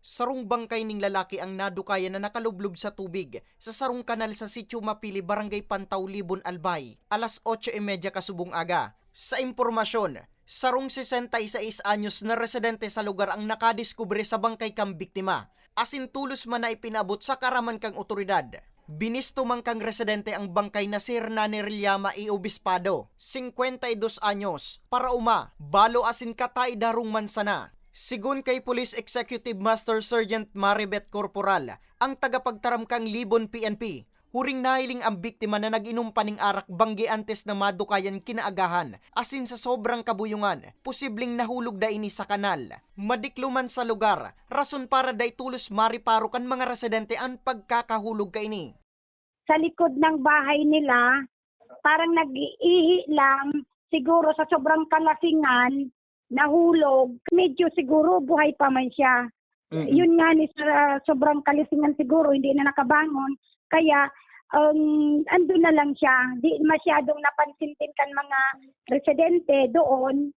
Sarong bangkay ning lalaki ang nadukayan na nakalublob sa tubig sa sarong kanal sa Sitio Mapili, Barangay Pantaw, Libon, Albay, alas 8.30 kasubong aga. Sa impormasyon, sarong 66 anyos na residente sa lugar ang nakadiskubre sa bangkay kang biktima. Asin tulos man na ipinabot sa karaman kang otoridad. Binisto man kang residente ang bangkay na si Hernani Rillama i Obispado, 52 anyos, para uma, balo asin katay darong mansana. Sigun kay Police Executive Master Sergeant Maribet Corporal, ang tagapagtaram kang Libon PNP, huring nahiling ang biktima na nag-inom pa ning arak banggi antes na madukayan kinaagahan, asin sa sobrang kabuyungan, posibleng nahulog da ini sa kanal. Madikluman sa lugar, rason para day tulos mariparo kan mga residente ang pagkakahulog ka ini. sa likod ng bahay nila, parang nag-iihi lang, siguro sa sobrang kalasingan, nahulog. Medyo siguro buhay pa man siya. Yun nga ni sa sobrang kalasingan siguro, hindi na nakabangon. Kaya, um, andun na lang siya. Di masyadong napansintin kan mga residente doon.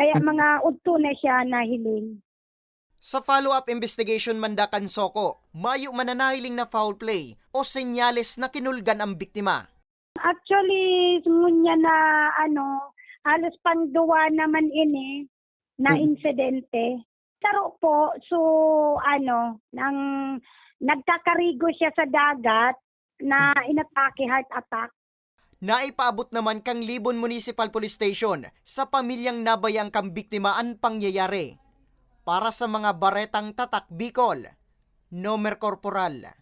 Kaya mga udto na siya nahiling. Sa follow-up investigation mandakan Soko, mayo mananahiling na foul play o senyales na kinulgan ang biktima. Actually, ngunya na ano, halos pangduwa naman ini na Mhm. insidente. Pero po, so ano, nang nagkakarigo siya sa dagat na inatake heart attack. Naipaabot naman kang Libon Municipal Police Station sa pamilyang nabayang kang biktima ang pangyayari. Para sa mga baretang tatak Bicol, Nomer Corporal.